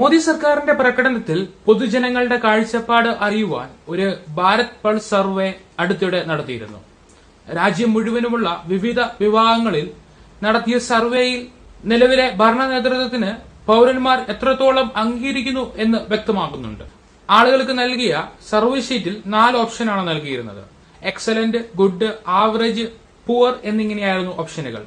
മോദി സർക്കാരിന്റെ പ്രകടനത്തിൽ പൊതുജനങ്ങളുടെ കാഴ്ചപ്പാട് അറിയുവാൻ ഒരു ഭാരത് പൾ സർവേ അടുത്തിടെ നടത്തിയിരുന്നു. രാജ്യം മുഴുവനുമുള്ള വിവിധ വിഭാഗങ്ങളിൽ നടത്തിയ സർവേയിൽ നിലവിലെ ഭരണ നേതൃത്വത്തിന് പൗരന്മാർ എത്രത്തോളം അംഗീകരിക്കുന്നു എന്ന് വ്യക്തമാക്കുന്നുണ്ട്. ആളുകൾക്ക് നൽകിയ സർവേ ഷീറ്റിൽ നാല് ഓപ്ഷനാണ് നൽകിയിരുന്നത്. എക്സലന്റ് ഗുഡ് ആവറേജ് പുവർ എന്നിങ്ങനെയായിരുന്നു ഓപ്ഷനുകൾ.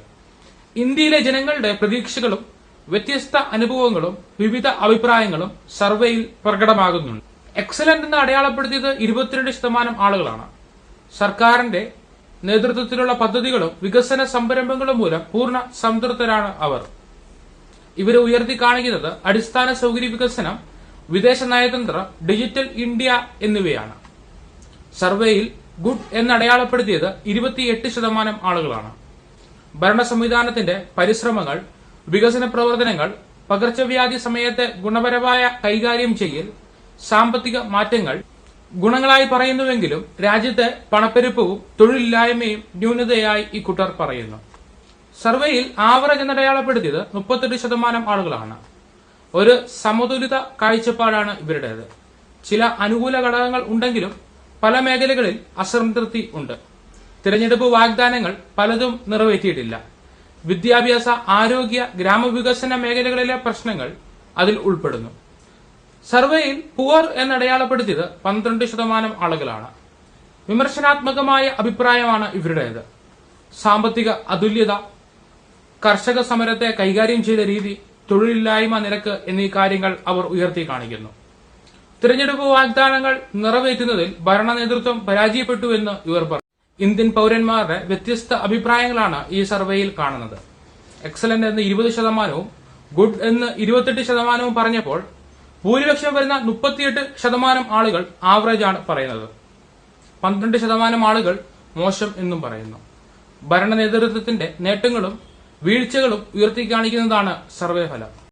ഇന്ത്യയിലെ ജനങ്ങളുടെ പ്രതീക്ഷകളും വ്യത്യസ്ത അനുഭവങ്ങളും വിവിധ അഭിപ്രായങ്ങളും സർവേയിൽ പ്രകടമാകുന്നുണ്ട്. എക്സലന്റ് എന്ന് അടയാളപ്പെടുത്തിയത് ഇരുപത്തിരണ്ട് ശതമാനം ആളുകളാണ്. സർക്കാരിന്റെ നേതൃത്വത്തിലുള്ള പദ്ധതികളും വികസന സംരംഭങ്ങളും മൂലം പൂർണ സംതൃപ്തരാണ് അവർ. ഇവരെ ഉയർത്തി കാണിക്കുന്നത് അടിസ്ഥാന സൗകര്യ വികസനം വിദേശ നയതന്ത്ര ഡിജിറ്റൽ ഇന്ത്യ എന്നിവയാണ്. സർവേയിൽ ഗുഡ് എന്നടയാളപ്പെടുത്തിയത് ഇരുപത്തിയെട്ട് ശതമാനം ആളുകളാണ്. ഭരണ സംവിധാനത്തിന്റെ പരിശ്രമങ്ങൾ വികസന പ്രവർത്തനങ്ങൾ പകർച്ചവ്യാധി സമയത്ത് ഗുണപരമായ കൈകാര്യം ചെയ്യൽ സാമ്പത്തിക മാറ്റങ്ങൾ ഗുണങ്ങളായി പറയുന്നുവെങ്കിലും രാജ്യത്ത് പണപ്പെരുപ്പവും തൊഴിലില്ലായ്മയും ന്യൂനതയായി ഇക്കൂട്ടർ പറയുന്നു. സർവേയിൽ ആവറേജ് എന്നടയാളപ്പെടുത്തിയത് മുപ്പത്തെട്ട് ശതമാനം ആളുകളാണ്. ഒരു സമതുലിത കാഴ്ചപ്പാടാണ് ഇവരുടേത്. ചില അനുകൂല ഘടകങ്ങൾ ഉണ്ടെങ്കിലും പല മേഖലകളിൽ അസംതൃപ്തി ഉണ്ട്. തിരഞ്ഞെടുപ്പ് വാഗ്ദാനങ്ങൾ പലതും നിറവേറ്റിയിട്ടില്ല. വിദ്യാഭ്യാസ ആരോഗ്യ ഗ്രാമവികസന മേഖലകളിലെ പ്രശ്നങ്ങൾ അതിൽ ഉൾപ്പെടുന്നു. സർവേയിൽ പുവർ എന്നടയാളപ്പെടുത്തിയത് പന്ത്രണ്ട് ശതമാനം ആളുകളാണ്. വിമർശനാത്മകമായ അഭിപ്രായമാണ് ഇവരുടേത്. സാമ്പത്തിക അതുല്യത കർഷക സമരത്തെ കൈകാര്യം ചെയ്ത രീതി തൊഴിലില്ലായ്മ നിരക്ക് എന്നീ കാര്യങ്ങൾ അവർ ഉയർത്തി കാണിക്കുന്നു. തിരഞ്ഞെടുപ്പ് വാഗ്ദാനങ്ങൾ നിറവേറ്റുന്നതിൽ ഭരണ നേതൃത്വം പരാജയപ്പെട്ടുവെന്ന് ഇവർ പറഞ്ഞു ഇന്ത്യൻ പൗരന്മാരുടെ വ്യത്യസ്ത അഭിപ്രായങ്ങളാണ് ഈ സർവേയിൽ കാണുന്നത്. എക്സലന്റ് എന്ന് ഇരുപത് ശതമാനവും ഗുഡ് എന്ന് ഇരുപത്തെട്ട് ശതമാനവും പറഞ്ഞപ്പോൾ ഭൂരിപക്ഷം വരുന്ന മുപ്പത്തിയെട്ട് ശതമാനം ആളുകൾ ആവറേജ് ആണ് പറയുന്നത്. പന്ത്രണ്ട് ശതമാനം ആളുകൾ മോശം എന്നും പറയുന്നു. ഭരണ നേതൃത്വത്തിന്റെ നേട്ടങ്ങളും വീഴ്ചകളും ഉയർത്തി കാണിക്കുന്നതാണ് സർവേ ഫലം.